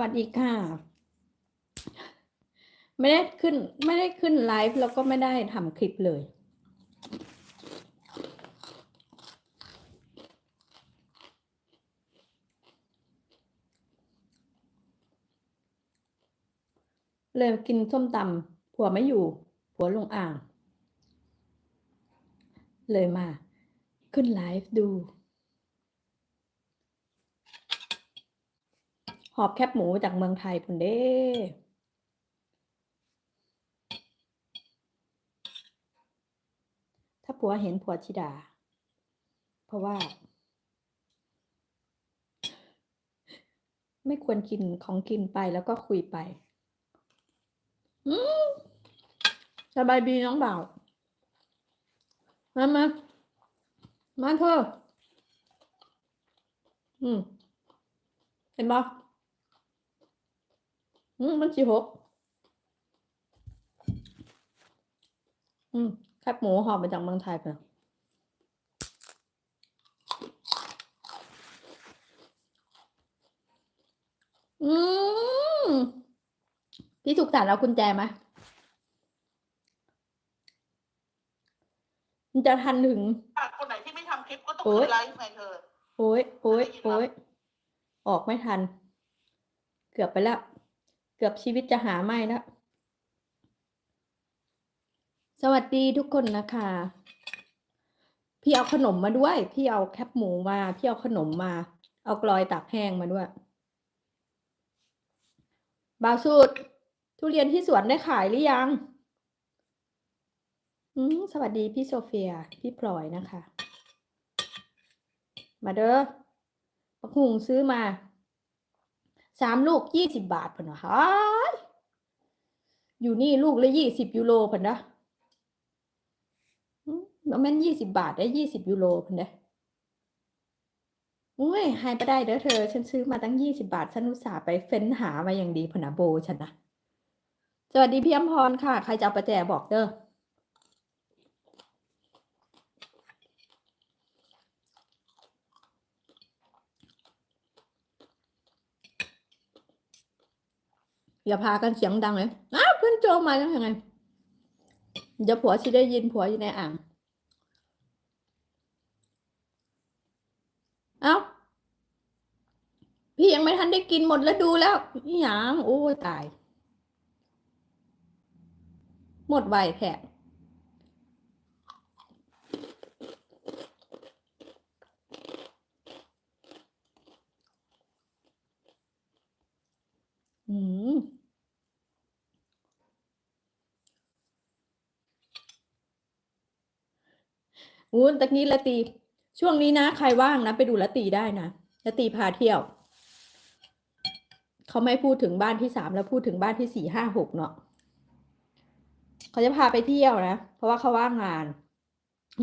วัสดีค่ะ ไม่ได้ขึ้น ไม่ได้ขึ้นไลฟ์แล้วก็ไม่ได้ทำคลิปเลย เลยกินส้มตำผัวไม่อยู่ ผัวลงอ่าง เลยมา ขึ้นไลฟ์ดู หอบแคบหมูจากเมืองไทยพุ่นเด้ ถ้าผัวเห็นผัวชิดา เพราะว่า ไม่ควรกินของกินไปแล้วก็คุยไปสบายดีน้องบ่าว มา มา มาเธอ อืม เห็นปะ อืมมันสี่หกอืมแคบหมูหอบมาจากเมืองไทยเปล่าอืมพี่สุขสันต์เอากุญแจไหมมันจะทันถึง อะคนไหนที่ไม่ทำคลิปก็ต้องโอ๊ยขึ้นไลฟ์ไงเธอ โอ้ยโอ้ยได้ยินปะโอ้ยออกไม่ทัน เกือบไปแล้ว เกือบชีวิตจะหาไม่แล้ว สวัสดีทุกคนนะคะ พี่เอาขนมมาด้วย พี่เอาแคปหมูมา พี่เอาขนมมา เอากลอยตากแห้งมาด้วย บาวสูตร ทุเรียนที่สวนได้ขายหรือยังสวัสดีพี่โซเฟีย พี่พลอยนะคะ มาเด้อปักหุงซื้อมา สามลูกยี่สิบบาทพนวะฮายอยู่นี่ลูกละยี่สิบยูโรพนนะมแล้วแม่นยี่สิบบาทได้ยี่สิบยูโรพนเนะอุ้ยหายไปได้เด้อเธอ ฉันซื้อมาตั้งยี่สิบาท ฉันอุตส่าห์ไปเฟ้นหามาอย่างดีพนนะโบฉันนะ สวัสดีพี่อมพรค่ะ ใครจะเอาประแจบอกเด้อ อย่าพากันเสียงดังเลยอ้าวเพื่อนโจมาแล้วยังไงเดี๋ยวผัวชิได้ยินผัวอยู่ในอ่างเอ้าพี่ยังไม่ทันได้กินหมดแล้วดูแล้วอหยังโอ้ตาย หมดไวแผะอืม อู้ตะกี้ละตี ช่วงนี้นะ ใครว่างนะ ไปดูละตีได้นะละตีพาเที่ยว เขาไม่พูดถึงบ้านที่สามแล้วพูดถึงบ้านที่สี่ห้าหกเนาะเขาจะพาไปเที่ยวนะ เพราะว่าเขาว่างงาน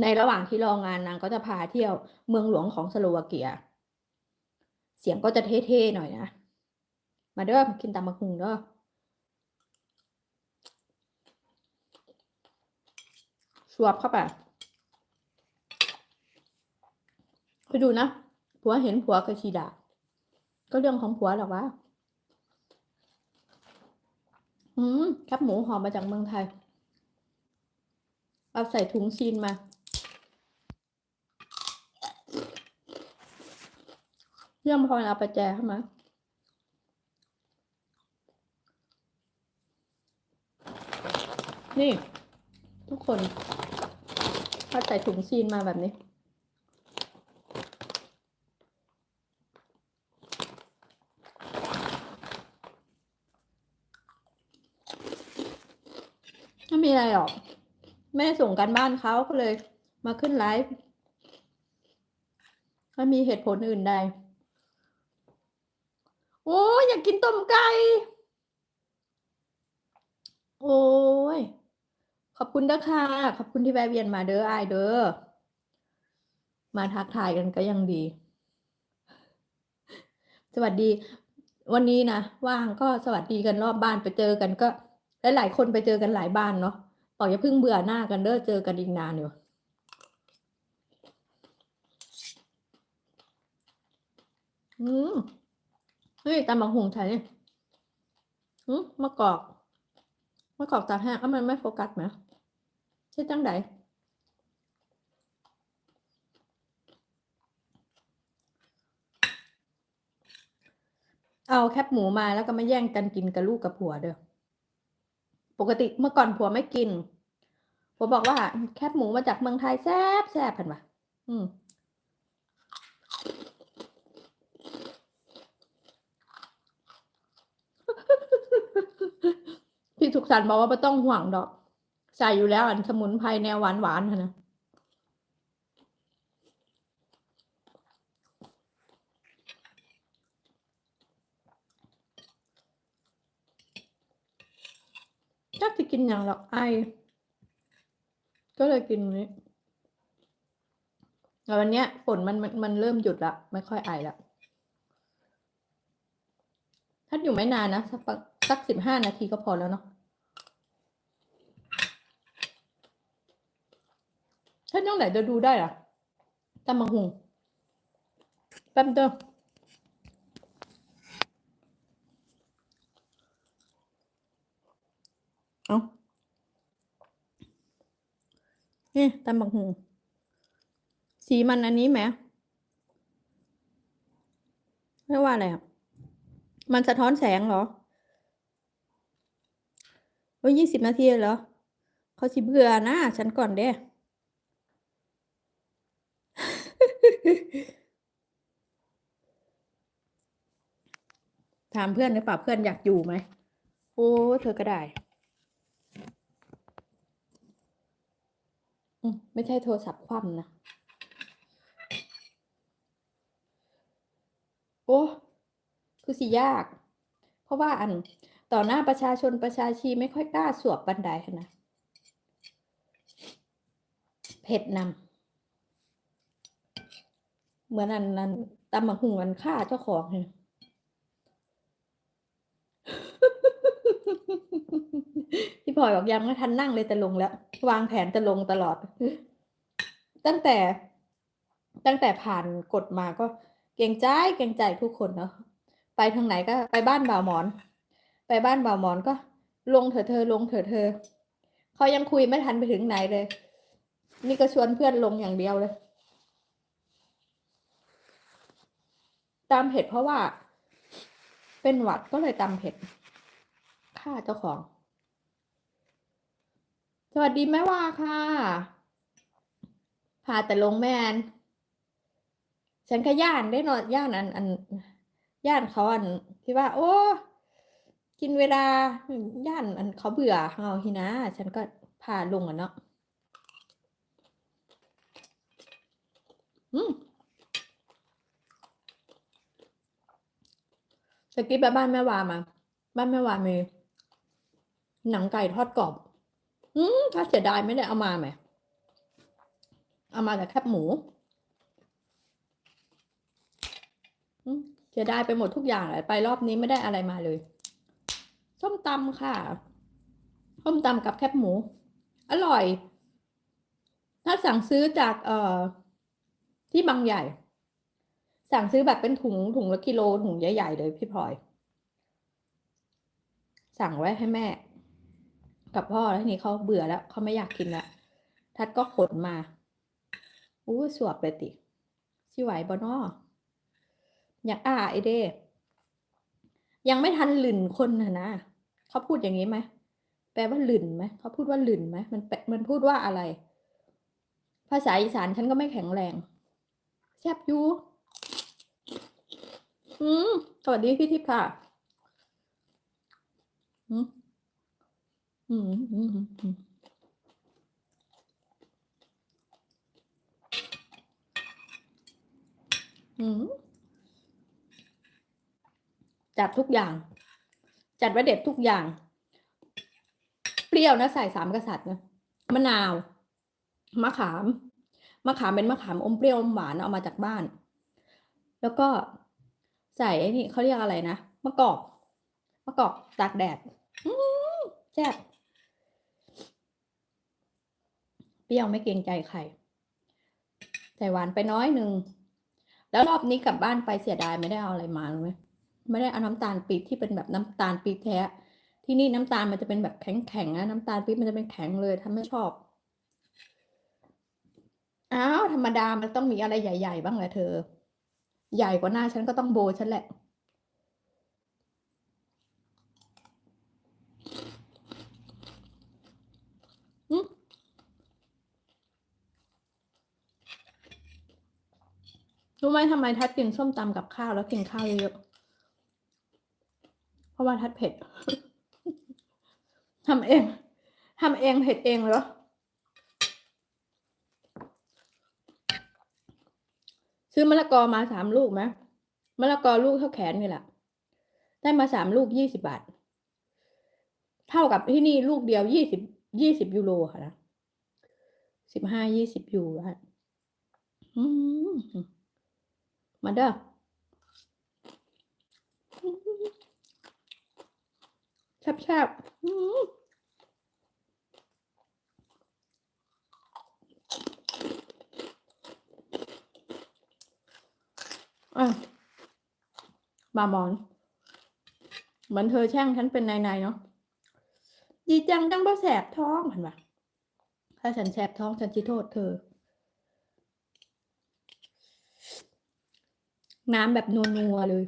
ในระหว่างที่รองานนางก็จะพาเที่ยวเมืองหลวงของสโลวาเกีย เสียงก็จะเท่ๆหน่อยนะ มาเด้อมากินตำมะคุงเด้อสวบเข้าไป ไป ดูนะผัวเห็นผัวกระชีดาก็เรื่องของผัวหรอกวะอืมครับหมูหอมมาจากเมืองไทย เอาใส่ถุงซีนมาเรื่องพอเอาไปแจเข้ามานี่ ทุกคนเขาใส่ถุงซีนมาแบบนี้ ไม่มีอะไรหรอก แม่ส่งกันบ้านเขาก็เลยมาขึ้นไลฟ์ไม่มีเหตุผลอื่นใด โอ้ยอยากกินต้มไก่ โอ้ย ขอบคุณเด้ค่ะขอบคุณที่แวะเวียนมาเด้ออายเด้อ มาทักทายกันก็ยังดี สวัสดี วันนี้นะว่างก็สวัสดีกันรอบบ้านไปเจอกันก็ และหลายคนไปเจอกันหลายบ้านเนาะบออย่าเพิ่งเบื่อหน้ากันเด้อเจอกันอีกนานอยู่อืมเฮ้ยตำบักหุงไทยนี่หืมมะกอกมะกอกตาแห้งอะมันไม่โฟกัสไหมใช่จังไดเอาแคบหมูมาแล้วก็มาแย่งกันกินกับลูกกับผัวเด้อ ปกติเมื่อก่อนผัวไม่กินผัวบอกว่า แคบหมูมาจากเมืองไทยแซ่บแซ่บพันปะอืมพี่สุขสันต์บอกว่าไม่ต้องห่วงดอก ใส่อยู่แล้วอันสมุนไพรแนวหวานหวานนะ จักจะกินอย่างหรอกไอ ก็เลยกินนี้แต่วันเนี้ยฝนมันมันมันเริ่มหยุดละ ไม่ค่อยไอละถ้าอยู่ไม่นานนะ สักสักสิบห้านาทีก็พอแล้วเนาะถ้าน้องไหนจะดูได้ล่ะตำมะหุงแป๊บเดียวเอา นี่ตำบักหุงสีมันอันนี้ไหมเรียกว่าอะไรอะ มันสะท้อนแสงเหรอโอ้ยยี่สิบนาทีเหรอ เขาสิเบื่อนะฉันก่อนเด้ถามเพื่อนหรือเปล่าเพื่อนอยากอยู่ไหม โอ้ เธอก็ได้ อืมไม่ใช่โทรศัพท์คว่ำนะ โอ้คือสิยาก เพราะว่าอันต่อหน้าประชาชนประชาชีไม่ค่อยกล้าสวบบันไดนนะเผ็ดนำเหมือนอันนั้นตำมะหุงอันฆ่าเจ้าของเลย พี่พลอยบอกยังไม่ทันนั่งเลยแต่ลงแล้ว วางแผนจะลงตลอด ตั้งแต่ ตั้งแต่ผ่านกฎมาก็เกรงใจเกรงใจทุกคนเนาะไปทางไหนก็ไปบ้านบ่าวหมอน ไปบ้านบ่าวหมอนก็ ลงเถอะเธอลงเถอะเธอเขายังคุยไม่ทันไปถึงไหนเลย นี่ก็ชวนเพื่อนลงอย่างเดียวเลย ตามเผ็ดเพราะว่า เป็นหวัดก็เลยตามเผ็ด ฆ่าเจ้าของ สวัสดีแม่ว่าค่ะพาแต่ลงแมนฉันก็ย่านได้นอนย่านอันอันย่านเขาอันที่ว่า โอ้ กินเวลาย่านอันเขาเบื่อเอาทีนะ ฉันก็พาลงอะเนาะอืมตะกี้ไปบ้านแม่วามา บ้านแม่วามี หนังไก่ทอดกรอบ อืมถ้าเสียดายไม่ได้เอามาไหม เอามาแต่แคบหมูเสียดายไปหมดทุกอย่างเลยไปรอบนี้ไม่ได้อะไรมาเลย ส้มตำค่ะ ส้มตำกับแคบหมู อร่อย ถ้าสั่งซื้อจากเอ่อที่บางใหญ่ สั่งซื้อแบบเป็นถุงถุงละกิโลถุงใหญ่ๆเลยพี่พลอย สั่งไว้ให้แม่ กับพ่อแล้วทีนี้เขาเบื่อแล้วเขาไม่อยากกินแล้วทัดก็ขนมาอู้สวบเลยติสิไหวบ่นออยากอ่าไอเดยังไม่ทันหลื่นคนนะนะเขาพูดอย่างนี้ไหมแปลว่าหลื่นไหมเขาพูดว่าหลื่นไหมมันแปมันพูดว่าอะไร ภาษาอีสานฉันก็ไม่แข็งแรงแซบยูอืมสวัสดีพี่ทิพย์ค่ะอืม อืมอืมอืมอืมจัดทุกอย่าง จัดไว้เด็ดทุกอย่าง เปรี้ยวนะใส่สามกษัตริย์นะมะนาว มะขาม มะขามเป็นมะขามอมเปรี้ยวอมหวานเอามาจากบ้าน แล้วก็ใส่ไอ้นี่เขาเรียกอะไรนะมะกอกมะกอกตากแดดแซ่บ เปรี้ยวไม่เกรงใจใครใส่หวานไปน้อยหนึ่ง แล้วรอบนี้กลับบ้านไปเสียดายไม่ได้เอาอะไรมาเลยไม่ได้เอาน้ำตาลปี๊บที่เป็นแบบน้ำตาลปี๊บแท้ ที่นี่น้ำตาลมันจะเป็นแบบแข็งๆนะน้ำตาลปี๊บมันจะเป็นแข็งเลยถ้าไม่ชอบอ้าวธรรมดามันต้องมีอะไรใหญ่ ๆ บ้างแหละเธอ ใหญ่กว่าหน้าฉันก็ต้องโบฉันแหละ รู้ไหมทำไมทัดกินส้มตำกับข้าวแล้วกินข้าวเยอะเพราะว่าทัดเผ็ดทำเองทำเองเผ็ดเองเหรอซื้อมะละกอมาสามลูกไหมมะละกอลูกเท่าแขนนี่แหละได้มาสามลูกยี่สิบาท เท่ากับที่นี่ลูกเดียวยี่สิบยี่สิบยูโรค่ะนะสิบห้ายี่สิบยูโรค่ะอืม มาเด้อแซ่บๆอืมอะบามอนเหมือนเธอแช่งฉันเป็นนายๆเนาะดีจังจังบ่แสบท้องเห็นปะถ้าฉันแสบท้องฉันจะโทษเธอ น้ำแบบนัวๆเลย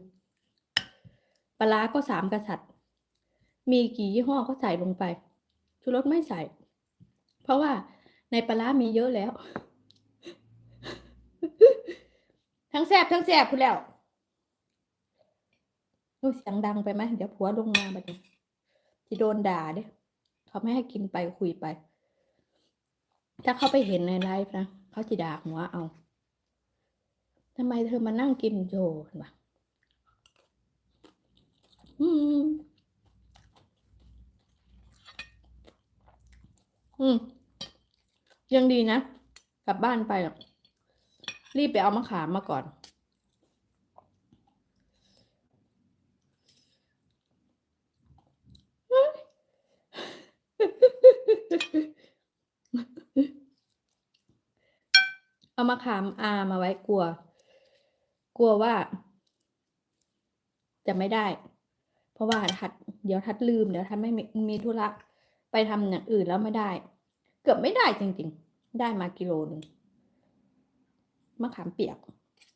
ปลาร้าก็สามกษัตริย์ มีกี่ยี่ห้อก็ใส่ลงไป ชูรสไม่ใส่ เพราะว่าในปลาร้ามีเยอะแล้ว ทั้งแสบทั้งแสบพูดแล้วโอ้เสียงดังไปไหมเดี๋ยวผัวลงมาบัดนี้จะโดนด่าเด้เขาไม่ให้กินไปคุยไป ถ้าเขาไปเห็นในไลฟ์นะเขาจะด่าหัวเอา ทำไมเธอมานั่งกินโจเห็นปะอืม อืม ยังดีนะ กลับบ้านไปหรอกรีบไปเอามะขามมาก่อน เอามะขามอามาไว้กลัว กลัวว่า จะไม่ได้ เพราะว่าทัด เดี๋ยวทัดลืม เดี๋ยวทัดไม่มีธุระไปทำอย่างอื่นแล้วไม่ได้ เกือบไม่ได้จริง ๆ ได้มากิโลหนึ่งมะขามเปียก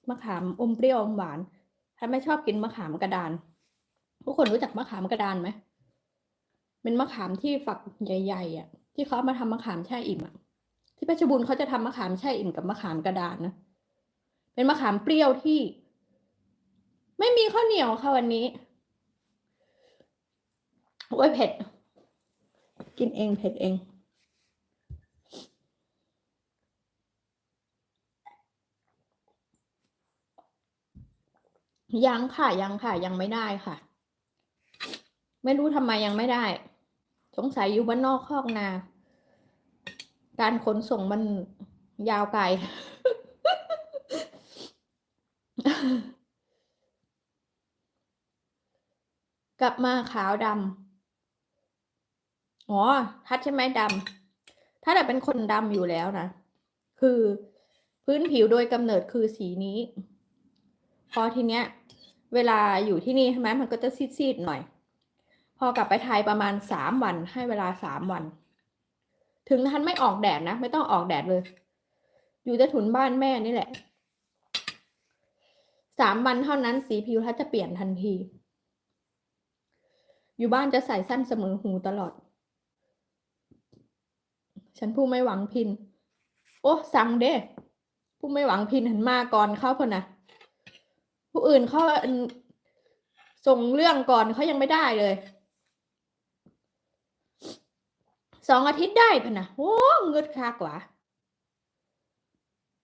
มะขามอมเปรี้ยวอมหวานทัดไม่ชอบกินมะขามกระดานทุกคนรู้จักมะขามกระดานไหมเป็นมะขามที่ฝักใหญ่ๆอะ ที่เขามาทำมะขามแช่อิ่มอะ ที่เพชรบูรณ์เขาจะทำมะขามแช่อิ่มกับมะขามกระดานนะ เป็นมะขามเปรี้ยวที่ ไม่มีข้าวเหนียวค่ะวันนี้โอ้ยเผ็ด กินเองเผ็ดเองยังค่ะยังค่ะยังไม่ได้ค่ะ ไม่รู้ทำไมยังไม่ได้ สงสัยอยู่บ้านนอกคอกนา การขนส่งมันยาวไกล กลับมาขาวดำอ๋อ ทัดใช่ไหมดำถ้าแต่เป็นคนดำอยู่แล้วนะ คือพื้นผิวโดยกำเนิดคือสีนี้ พอทีเนี้ย เวลาอยู่ที่นี่ใช่ไหมมันก็จะซีดๆหน่อย พอกลับไปไทยประมาณสามวันให้เวลาสามวัน ถึงทันไม่ออกแดดนะ ไม่ต้องออกแดดเลย อยู่ใต้ถุนบ้านแม่นี่แหละ สามวันเท่านั้นสีผิวทัดจะเปลี่ยนทันที อยู่บ้านจะใส่สั้นเสมอหูตลอด ฉันผู้ไม่หวังพิน โอ้สั่งเด้ผู้ไม่หวังพินหันมาก่อนเข้าพนนะผู้อื่นเขาส่งเรื่องก่อนเขายังไม่ได้เลยสองอาทิตย์ได้พะนะโอ้เงืดคากว่า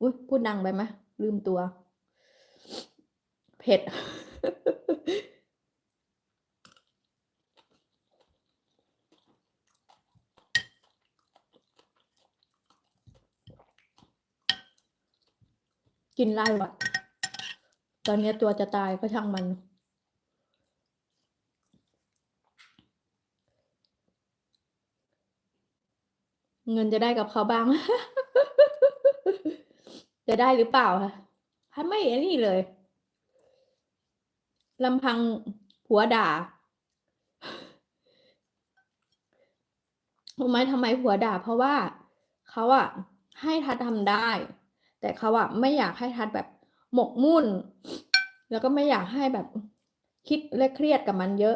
อุ้ยพูดดังไปไหมลืมตัว ผ็ด กินไล่วะตอนนี้ตัวจะตายก็ช่างมันเงินจะได้กับเขาบ้าง จะได้หรือเปล่าคะถ้าไม่นนี้เลย ลำพังผัวด่ารู้ไหมทำไมผัวด่า เพราะว่าเขาอะให้ทัดทำได้ แต่เขาอะไม่อยากให้ทัดแบบหมกมุ่น แล้วก็ไม่อยากให้แบบคิดและเครียดกับมันเยอะ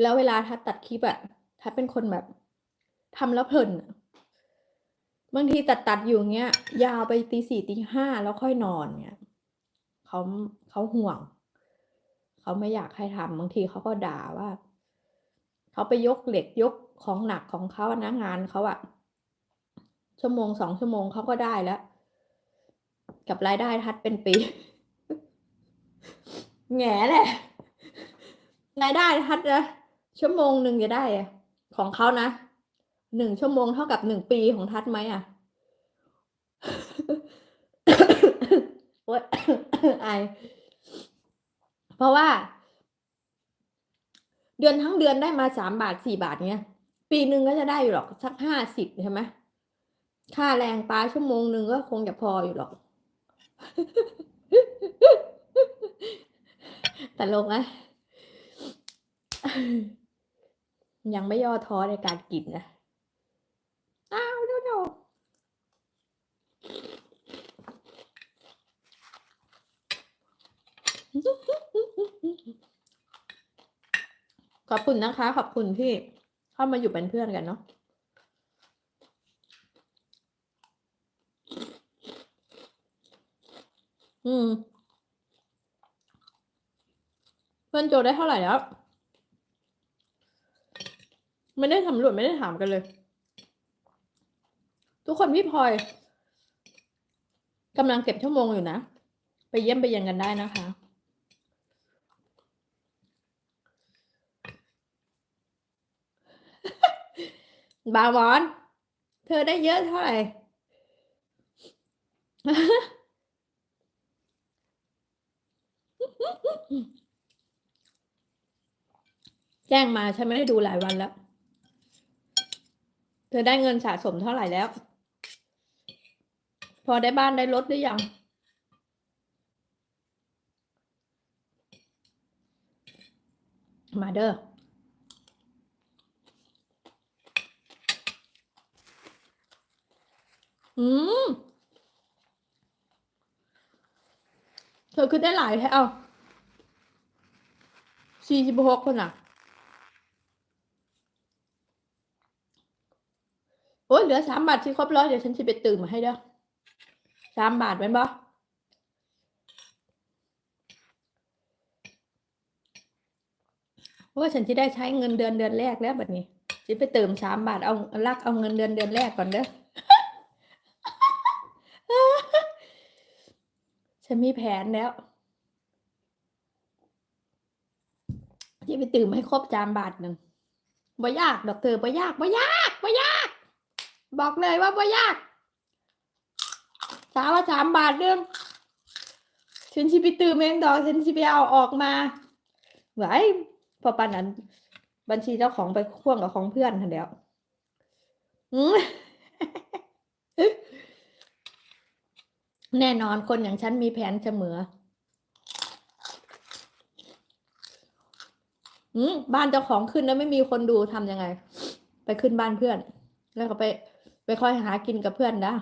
แล้วเวลาทัดตัดคลิปอะทัดเป็นคนแบบทำแล้วเพลินบางทีตัดตัดอยู่เงี้ย ยาวไปตีสี่ตีห้าแล้วค่อยนอนเงี้ยเขาเขาห่วง เขาไม่อยากให้ทำบางทีเขาก็ด่าว่าเขาไปยกเหล็กยกของหนักของเขานะงานเขาอะชั่วโมงสองชั่วโมงเขาก็ได้แล้ว กับรายได้ทัดเป็นปีแง่แหละรายได้ทัดนะชั่วโมงหนึ่งจะได้อะของเขานะหนึ่งชั่วโมงเท่ากับหนึ่งปีของทัดไหมอะโอ๊ยไอาย เพราะว่า เดือนทั้งเดือนได้มาสามบาทสี่บาทเงี้ย ปีหนึ่งก็จะได้อยู่หรอกสักห้าสิบใช่ไหมค่าแรงป้าชั่วโมงหนึ่งก็คงจะพออยู่หรอกตลกนะยังไม่ย่อท้อในการกินนะ อ้าวโนโน ขอบคุณนะคะ ขอบคุณที่เข้ามาอยู่เป็นเพื่อนกันเนาะอืม เพื่อนโจได้เท่าไหร่แล้ว ไม่ได้สำรวจไม่ได้ถามกันเลย ทุกคนพี่พลอยกำลังเก็บชั่วโมงอยู่นะ ไปเยี่ยมไปเยียนกันได้นะคะ บาวอน เธอได้เยอะเท่าไหร่ แจ้งมาฉันไม่ได้ดูหลายวันแล้ว เธอได้เงินสะสมเท่าไหร่แล้ว พอได้บ้านได้รถหรือยังมาเด้อ อืมเธอคือได้หลายแท้เอาสี่สิบหกคนอะ โอ้ยเหลือสามบาทที่ครบร้อยเดี๋ยวฉันจะไปตื่นมาให้เด้อสามบาทเป็นบ่เพราะว่าฉันจะได้ใช้เงินเดือนเดือนแรกแล้วแบบนี้ฉันไปเติมสามบาทเอาลักเอาเงินเดือนเดือนแรกก่อนเด้อ ฉันมีแผนแล้ว ที่ไปตื่มให้ครบจามบาทหนึ่งบ่ยากดอกเธอบ่ยากบ่ยากบ่ยาก บอกเลยว่าบ่ยากสามว่าสามบาทเรื่องฉันชิไปตื่มเองดอกฉันชิไปเอาออกมาไหวพอปานนั้น บัญชีเจ้าของไปพ่วงกับของเพื่อนทันเดียวอืม แน่นอนคนอย่างฉันมีแผนเสมอบ้านเจ้าของขึ้นแล้วไม่มีคนดูทำยังไง ไปขึ้นบ้านเพื่อน แล้วก็ไป ไปค่อยหากินกับเพื่อนนะ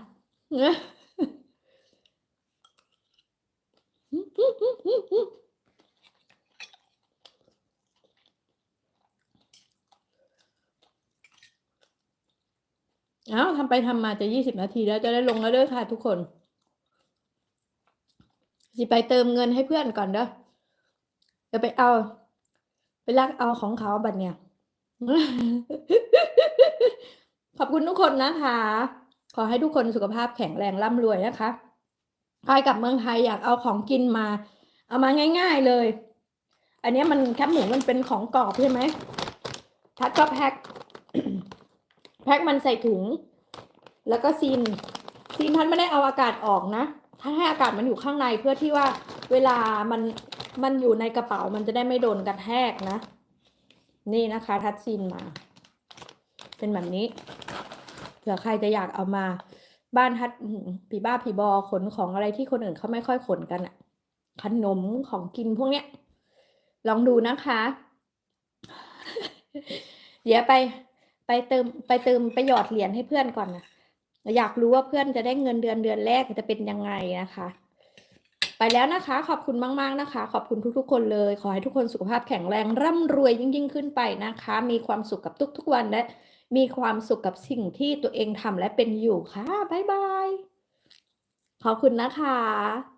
เอ้าทำไปทำมาจะยี่สิบนาทีแล้วจะได้ลงแล้วเด้อค่ะทุกคน สิไปเติมเงินให้เพื่อนก่อนเด้อเดี๋ยวไปเอา ไปลักเอาของเขาบัดเนี่ย ขอบคุณทุกคนนะคะ ขอให้ทุกคนสุขภาพแข็งแรงร่ำรวยนะคะใครกลับเมืองไทยอยากเอาของกินมา เอามาง่าย ๆเลย อันนี้มันแคบหมูมันเป็นของกรอบใช่ไหมทัดก็แพ็คแพ็คมันใส่ถุง แล้วก็ซีนซีนทัดไม่ได้เอาอากาศออกนะ ถ้าให้อากาศมันอยู่ข้างในเพื่อที่ว่าเวลามันมันอยู่ในกระเป๋ามันจะได้ไม่โดนกระแทกนะ นี่นะคะ ทัดซีนมา เป็นแบบนี้เผื่อใครจะอยากเอามาบ้านทัดผีบ้าผีบอขนของอะไรที่คนอื่นเขาไม่ค่อยขนกันอะขนมของกินพวกเนี้ย ลองดูนะคะ เดี๋ยวไปไปเติมไปเติมไปหยอดเหรียญให้เพื่อนก่อนนะ อยากรู้ว่าเพื่อนจะได้เงินเดือนเดือนแรกจะเป็นยังไงนะคะ ไปแล้วนะคะ ขอบคุณมาก ๆนะคะ ขอบคุณทุกๆ คนเลย ขอให้ทุกคนสุขภาพแข็งแรงร่ำรวยยิ่งยิ่งๆขึ้นไปนะคะ มีความสุขกับทุกๆวันและมีความสุขกับสิ่งที่ตัวเองทำและเป็นอยู่ค่ะบ๊ายบายขอบคุณนะคะ